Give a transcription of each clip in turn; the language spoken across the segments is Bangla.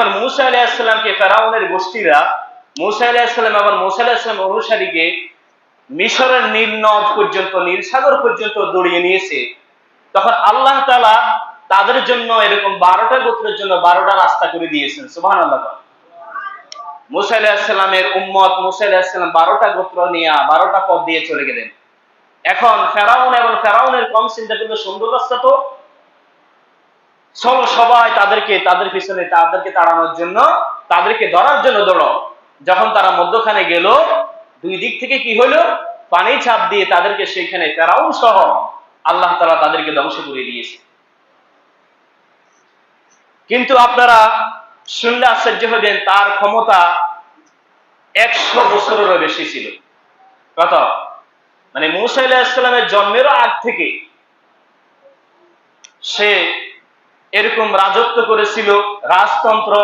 যখন মুসা আলাইসাল্লামকে ফেরাউনের গোষ্ঠীরা, মুসা আলাইসাল্লাম এবং মুসা আলাইসাল্লাম অনুসারীকে মিশরের নীল নদ পর্যন্ত, নীল সাগর পর্যন্ত দৌড়িয়ে নিয়েছে। তখন আল্লাহ তালা তাদের জন্য এরকম বারোটা গোত্রের জন্য বারোটা রাস্তা করে দিয়েছেন। সুবাহ আল্লাহ মুসা আলাহিসাল্লামের উম্মত, মুসা আলাহিসাল্লাম বারোটা গোত্র নিয়ে বারোটা পথ দিয়ে চলে গেলেন। এখন ফেরাউন এবং ফেরাউনের কম চিন্তা কিন্তু সুন্দর রাস্তা তো। চলো সবাই তাদেরকে, তাদের পিছনে তাদেরকে তাড়ানোর জন্য, তাদেরকে ধরার জন্য দৌড়ো। যখন তারা মধ্যখানে গেল, দুই দিক থেকে কি হলো? পানি ছাপ দিয়ে তাদেরকে সেখানে ফেরাউন সহ আল্লাহ তালা তাদেরকে ধ্বংস করে দিয়েছে। কিন্তু আপনারা শুনলে আশ্চর্য হবেন, তার ক্ষমতা একশো বছরেরও বেশি ছিল। কত? মানে মুসা ইসলামের জন্মেরও আগ থেকে সে এরকম রাজত্ব করেছিল, রাজতন্ত্র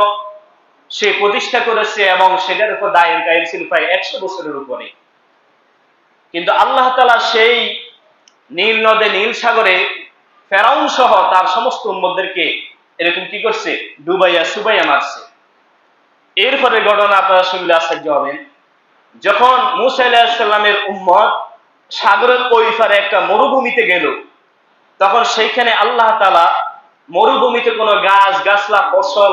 সে প্রতিষ্ঠা করেছে এবং সেটার উপর দায়ের গায়ের ছিল প্রায় একশো বছরের উপরে। কিন্তু আল্লাহ তালা সেই নীল নদে, নীল সাগরে ফেরাউন সহ তার সমস্ত উম্মদেরকে এরকম কি করছে? ডুবাইয়া, সুবাইয়া মারছে। এরপরে ঘটনা আপনারা শুনলে আশ্চর্য হবেন। যখন মুসা উম্মত সাগরের ওই পারে একটা মরুভূমিতে গেল, তখন সেইখানে আল্লাহ তালা মরুভূমিতে কোনো গাছ, গাছলা, ফসল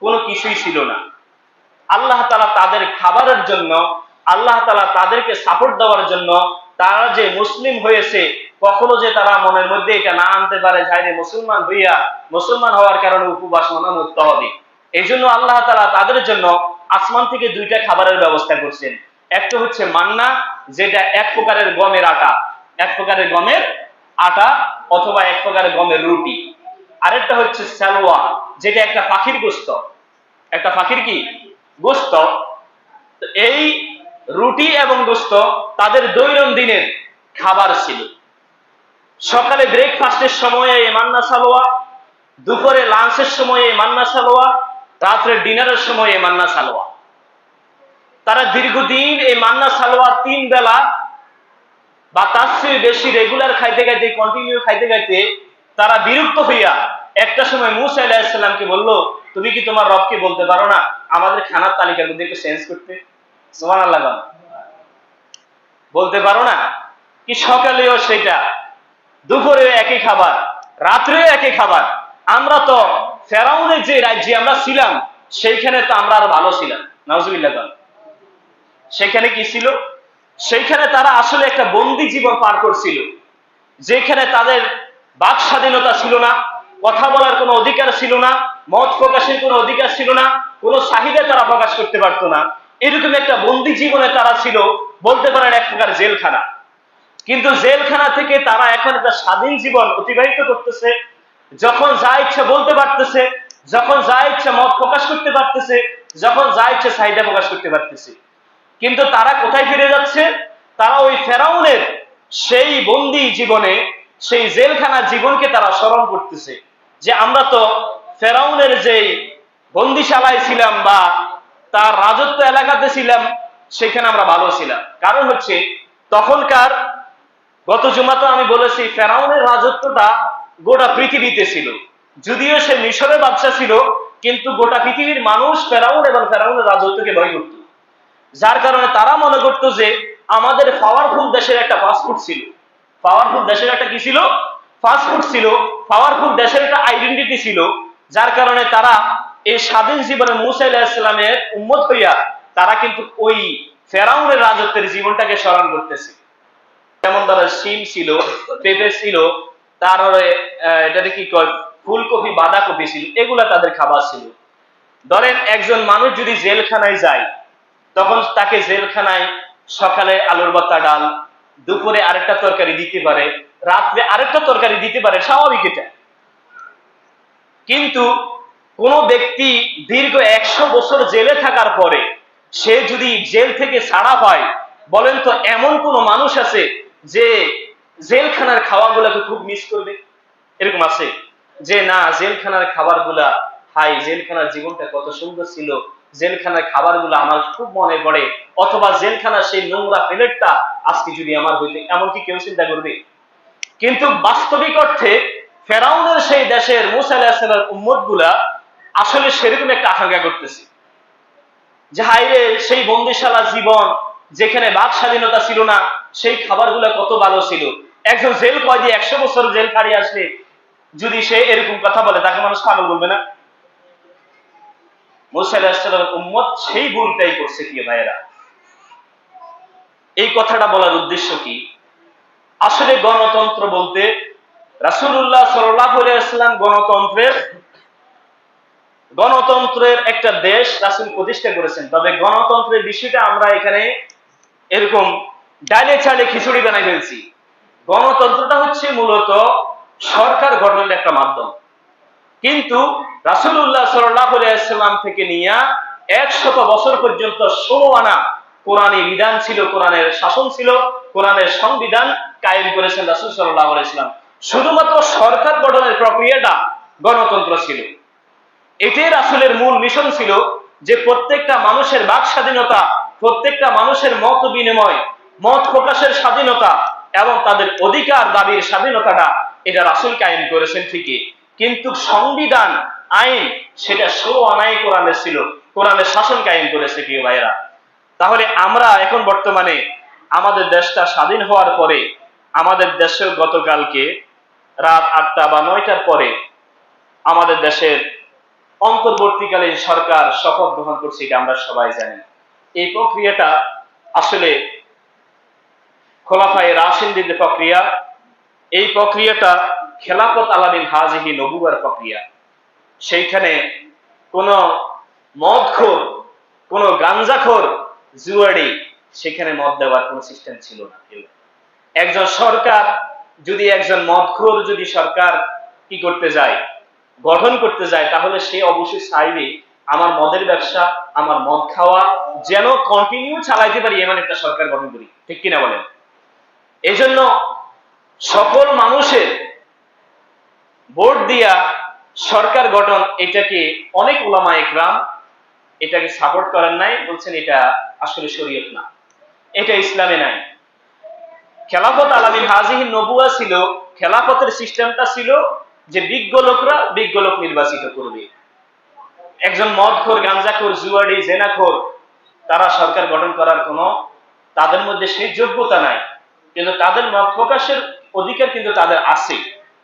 কোনো কিছুই ছিল না। আল্লাহ তালা তাদের খাবারের জন্য, আল্লাহ তালা তাদেরকে সাপোর্ট দেওয়ার জন্য তারা যে মুসলিম হয়েছে, কখনো যে তারা মনের মধ্যে এটা না আনতে পারে, যাইরে মুসলমান হইয়া মুসলমান হওয়ার কারণে উপবাস মানা মুক্ত হবে। এই জন্য আল্লাহ তালা তাদের জন্য আসমান থেকে দুইটা খাবারের ব্যবস্থা করছেন। একটা হচ্ছে মান্না, যেটা এক প্রকারের গমের আটা, এক প্রকারের গমের আটা অথবা এক প্রকারের গমের রুটি। আরেকটা হচ্ছে সালোয়া, যেটা একটা পাখির গোস্ত। একটা পাখির কি? গোস্ত। এই রুটি এবং গোস্ত তাদের দৈনন্দিনের খাবার ছিল। সকালে ব্রেকফাস্টের সময়ে এই মান্না সালোয়া, দুপুরে লাঞ্চের সময়ে মান্না সালোয়া, রাত্রে ডিনারের সময়ে মান্না সালোয়া। তারা দীর্ঘদিন এই মান্না সালোয়া তিন বেলা বা তার চেয়ে বেশি রেগুলার খাইতে খাইতে কন্টিনিউ খাইতে খাইতে তারা বিরক্ত হইয়া একটা সময় মুসা আলাহিসাল্লামকে বলল, তুমি কি তোমার রবকে বলতে পারো না? আমাদের খানার তালিকার মধ্যে একটু চেঞ্জ করতে। সোমান আল্লাহ বলতে পারো না? কি সকালেও সেটা দুপুরে একই খাবার, রাত্রেও একই খাবার। আমরা তো ফেরাউনের যে রাজ্যে আমরা ছিলাম, সেইখানে তো আমরা আর ভালো ছিলাম। নজরুল্লাহ সেখানে কি ছিল? সেইখানে তারা আসলে একটা বন্দি জীবন পার করছিল, যেখানে তাদের বাক স্বাধীনতা ছিল না। কথা বলার কোনো অধিকার ছিল না, মত প্রকাশের কোনো অধিকার ছিল না, কোনো চাহিদা তারা প্রকাশ করতে পারতো না। এরকম একটা বন্দি জীবনে তারা ছিল, বলতে পারেন এক প্রকার জেলখানা। কিন্তু জেলখানা থেকে তারা এখন একটা স্বাধীন জীবন অতিবাহিত করতেছে। যখন যা ইচ্ছা বলতে পারতেছে, যখন যা ইচ্ছা মত প্রকাশ করতে পারতেছে, যখন যা ইচ্ছা চাহিদা প্রকাশ করতে পারতেছে। কিন্তু তারা কোথায় ফিরে যাচ্ছে? তারা ওই ফেরাউনের সেই বন্দি জীবনে, সেই জেলখানা জীবনকে তারা স্মরণ করতেছে। যে আমরা তো ফেরাউনের যেই বন্দিশালায় ছিলাম বা তার রাজত্ব এলাকাতে ছিলাম, সেখানে আমরা ভালো ছিলাম। কারণ হচ্ছে, তখনকার গত জুমাতে আমি বলেছি, ফেরাউনের রাজত্বটা গোটা পৃথিবীতে ছিল। যদিও সে মিশরের বাদশা ছিল, কিন্তু গোটা পৃথিবীর মানুষ ফেরাউন এবং ফেরাউনের রাজত্বকে ভয় করত। যার কারণে তারা মনে করতো যে, আমাদের পাওয়ারফুল দেশের একটা পাসপোর্ট ছিল। পাওয়ারফুল দেশের একটা কি ছিল? পাসপোর্ট ছিল পাওয়ারফুল দেশের একটা আইডেন্টিটি ছিল, যার কারণে তারা এই স্বাধীন জীবনে মুসা ইসলামের উম্মত হইয়া তারা কিন্তু ওই ফেরাউনের রাজত্বের জীবনটাকে স্মরণ করতেছে। যেমন ধরো সিম ছিল, পেঁপে ছিল তারপরে এটাতে কি কয়, ফুলকপি, বাঁধাকপি ছিল, এগুলা তাদের খাবার ছিল। ধরেন একজন মানুষ যদি জেলখানায় যায়, তখন তাকে জেলখানায় সকালে আলুর ভর্তা, ডাল, দুপুরে আরেকটা তরকারি দিতে পারে রাত্রে আরেকটা তরকারি দিতে পারে, স্বাভাবিক এটা। কিন্তু কোন ব্যক্তি দীর্ঘ একশো বছর জেলে থাকার পরে সে যদি জেল থেকে ছাড়া হয়, বলেন তো এমন কোন মানুষ আছে যে জেলখানার খাওয়াগুলাকে খুব মিস করবে? এরকম আছে? যে না, জেলখানার খাবারগুলা, হাই, জেলখানার জীবনটা কত সুন্দর ছিল। জেলখানার খাবারগুলো আমার খুব মনে পড়ে। অথবা জেলখানার সেই নোংরা প্লেটটা আজকে যদি আমার হইতে, এমনকি কেউ চিন্তা করবে কিন্তু বাস্তবিক অর্থে ফেরাউনের সেই দেশের মুসা উম্মতগুলা আসলে সেরকম একটা আকাঙ্ক্ষা করতেছি। যে হাইরে সেই বন্দিশালা জীবন যেখানে বাক স্বাধীনতা ছিল না, সেই খাবারগুলো কত ভালো ছিল। একজন জেল কয়েদি একশো বছর জেল খাড়ি আসলে যদি সে এরকম কথা বলে, তাকে মানুষ পাগল বলবে না? মুসাইলাম উম্মত সেই ভুলটাই করছে কি ভাইয়েরা। এই কথাটা বলার উদ্দেশ্য কি? আসলে গণতন্ত্র বলতে রাসুল্লাহ সাল্লাম গণতন্ত্রের গণতন্ত্রের একটা দেশ রাসুল প্রতিষ্ঠা করেছেন। তবে গণতন্ত্রের বিষয়টা আমরা এখানে এরকম ডালে চালে খিচুড়ি বানাই ফেলছি। গণতন্ত্রটা হচ্ছে মূলত সরকার গঠনের একটা মাধ্যম। কিন্তু রাসুল্লাহ সাল্লাম থেকে নিয়ে একশত বছর পর্যন্ত ষোলো আনা কোরআনী বিধান ছিল, কোরআনের শাসন ছিল, কোরআনের সংবিধান কায়েম করেছেন রাসুল সাল্লাহ ইসলাম শুধুমাত্র সরকার গঠনের প্রক্রিয়াটা গণতন্ত্র ছিল। এটাই রাসুলের মূল মিশন ছিল যে প্রত্যেকটা মানুষের বাক স্বাধীনতা, প্রত্যেকটা মানুষের মত বিনিময়, মত প্রকাশের স্বাধীনতা এবং তাদের অধিকার দাবির স্বাধীনতাটা এটা রাসুল কায়েম করেছেন ঠিকই। কিন্তু সংবিধান, আইন সেটা সো আনাই কোরআনে ছিল। কোরআনের শাসন কায়েম করেছে প্রিয় ভাইরা তাহলে আমরা এখন বর্তমানে আমাদের দেশটা স্বাধীন হওয়ার পরে আমাদের দেশে গতকালকে রাত আটটা বা নয়টার পরে আমাদের দেশের অন্তর্বর্তীকালীন সরকার শপথ গ্রহণ করছে এটা আমরা সবাই জানি। এই প্রক্রিয়াটা আসলে খোলাফায় রাশিন্দিদের প্রক্রিয়া, এই প্রক্রিয়াটা খেলাফত আলামিন হাজিহি নবুয়ার প্রক্রিয়া। সেইখানে কোন মদখোর, কোন গাঞ্জাখোর জুয়ারি সেখানে মদ দেওয়ার কোন সিস্টেম ছিল না একজন সরকার, যদি একজন মদখোর যদি সরকার কি করতে যায়, গঠন করতে যায়, তাহলে সে অবশ্যই চাইবে আমার মদের ব্যবসা, আমার মদ খাওয়া যেন কন্টিনিউ চালাইতে পারি এমন একটা সরকার গঠন করি। ঠিক কিনা বলেন? এই জন্য সকল মানুষের ভোট দিয়া সরকার গঠন, এটাকে অনেক ওলামা একরাম, এটাকে সাপোর্ট করেন নাই, বলছেন এটা আসলে শরীয়ত না। এটা ইসলামে নাই। খেলাফত আলামিন হাজিহিন নবুয়া ছিল, খেলাফতের সিস্টেমটা ছিল যে বিজ্ঞ লোকরা বিজ্ঞ লোক নির্বাচিত করবে। একজন মদখোর, গাঞ্জাখোর জুয়ারি জেনাখোর, তারা সরকার গঠন করার কোনো তাদের মধ্যে সেই যোগ্যতা নাই। কিন্তু তাদের মত প্রকাশের অধিকার কিন্তু তাদের আছে।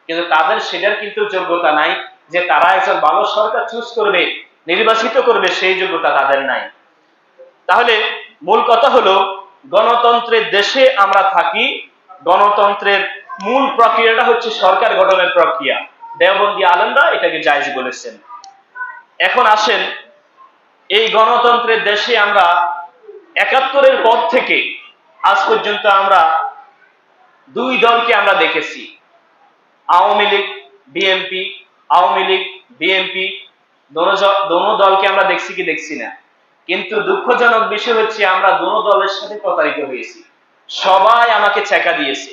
কিন্তু তাদের সেটার কিন্তু যোগ্যতা নাই যে তারা একজন ভালো সরকার চুজ করবে, নির্বাচিত করবে, সেই যোগ্যতা তাদের নাই। তাহলে মূল কথা হলো গণতন্ত্রের দেশে আমরা থাকি, গণতন্ত্রের মূল প্রক্রিয়াটা হচ্ছে সরকার গঠনের প্রক্রিয়া। দেওবন্দি আলমরা এটাকে জায়জ বলেছেন। এখন আসেন, এই গণতন্ত্রের দেশে আমরা একাত্তরের পর থেকে আজ পর্যন্ত আমরা দুই দলকে আমরা দেখেছি। আওয়ামী লীগ, বিএনপি, আওয়ামী লীগ, বিএনপি, দোনো দলকে আমরা দেখছি কি দেখছি না? কিন্তু দুঃখজনক বিষয় হচ্ছে আমরা দোনো দলের সাথে প্রতারিত হয়েছি। সবাই আমাকে চেকা দিয়েছে।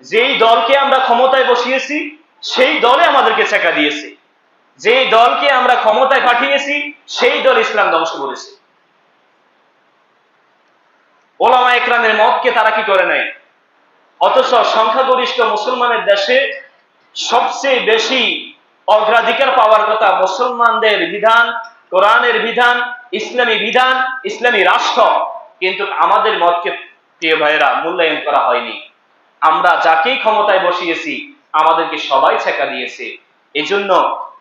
যেই দলকে আমরা ক্ষমতায় বসিয়েছি, সেই দলে আমাদেরকে চেকা দিয়েছে। যেই দলকে আমরা ক্ষমতায় পাঠিয়েছি, সেই দল ইসলাম ধ্বংস করেছে। ওলামা একরামের মতকে তারা কি করে নাই? অথচ সংখ্যাগরিষ্ঠ মুসলমানের দেশে সবচেয়ে বেশি অগ্রাধিকার পাওয়ার কথা মুসলমানদের বিধান, কোরআনের বিধান ইসলামী বিধান, ইসলামী রাষ্ট্র, কিন্তু আমাদের মতকে প্রিয় ভাইয়েরা, মূল্যায়ন করা হয়নি। আমরা যাকেই ক্ষমতায় বসিয়েছি, আমাদেরকে সবাই ছেকা দিয়েছে। এজন্য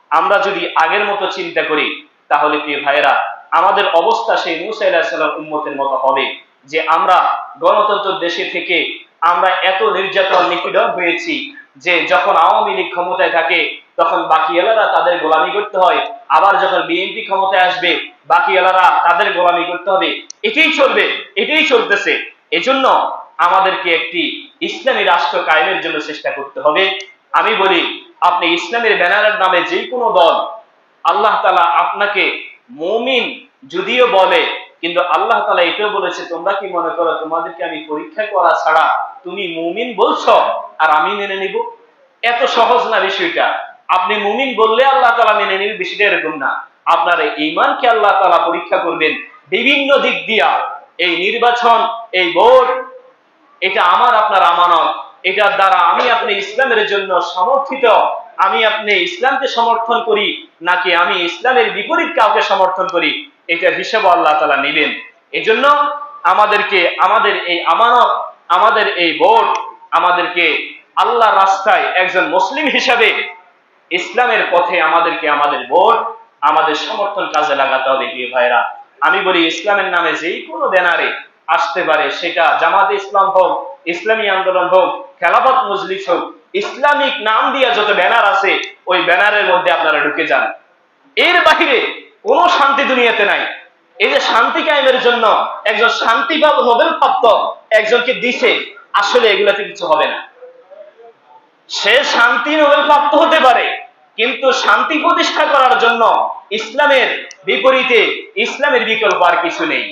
আমরা যদি আগের মতো চিন্তা করি, তাহলে প্রিয় ভাইয়েরা, আমাদের অবস্থা সেই মুসাইল্লাহ উম্মতের মতো হবে যে আমরা গণতন্ত্র দেশে থেকে আমরা এত নির্যাতন, নিপীড়ন হয়েছি যে যখন আওয়ামী লীগ ক্ষমতায় থাকে তখন বাকি এলারা তাদের গোলামি করতে হয়। আবার যখন বিএনপি ক্ষমতায় আসবে বাকি এলারা তাদের গোলামি করতে হবে। এটাই চলবে, এটাই চলতেছে। এজন্য আমাদেরকে একটি ইসলামী রাষ্ট্র কায়েমের জন্য চেষ্টা করতে হবে। আমি বলি, আপনি ইসলামের ব্যানারের নামে যে কোনো দল, আল্লাহ তালা আপনাকে মমিন যদিও বলে, কিন্তু আল্লাহ তালা এটাও বলেছে, তোমরা কি মনে করো তোমাদেরকে আমি পরীক্ষা করা ছাড়া তুমি মুমিন বলছো? আর আমি মেনে নিব? এত সহজ না বিষয়টা। আপনি মুমিন বললে আল্লাহ তালা মেনে নিবে বিষয়টা এরকম না। আপনার ইমানকে আল্লাহ তালা পরীক্ষা করবেন বিভিন্ন দিক দিয়া। এই নির্বাচন, এই ভোট, এটা আমার, আপনার আমানত। এটার দ্বারা আমি আপনি ইসলামের জন্য সমর্থিত। আমি আপনি ইসলামকে সমর্থন করি, নাকি আমি ইসলামের বিপরীত কাউকে সমর্থন করি এটা হিসেব আল্লাহ তালা নেবেন। এজন্য আমাদেরকে, আমাদের এই আমানত, আমাদের এই ভোট, আমাদেরকে আল্লাহ রাস্তায় একজন মুসলিম হিসাবে ইসলামের পথে আমাদেরকে আমাদের ভোট, আমাদের সমর্থন কাজে লাগাতে হবে, প্রিয় ভাইরা আমি বলি, ইসলামের নামে যেই কোনো ব্যানারে আসতে পারে সেটা জামাতে ইসলাম হোক, ইসলামী আন্দোলন হোক, খেলাফত মজলিস হোক, ইসলামিক নাম দিয়ে যত ব্যানার আছে, ওই ব্যানারের মধ্যে আপনারা ঢুকে যান। এর বাহিরে কোনো শান্তি দুনিয়াতে নাই। এই যে শান্তি কায়েমের জন্য একজন শান্তি বা নোবেল প্রাপ্ত একজনকে দিছে, আসলে এগুলাতে কিছু হবে না। সে শান্তি নোবেল প্রাপ্ত হতে পারে কিন্তু শান্তি প্রতিষ্ঠা করার জন্য ইসলামের বিপরীতে ইসলামের বিকল্প আর কিছু নেই।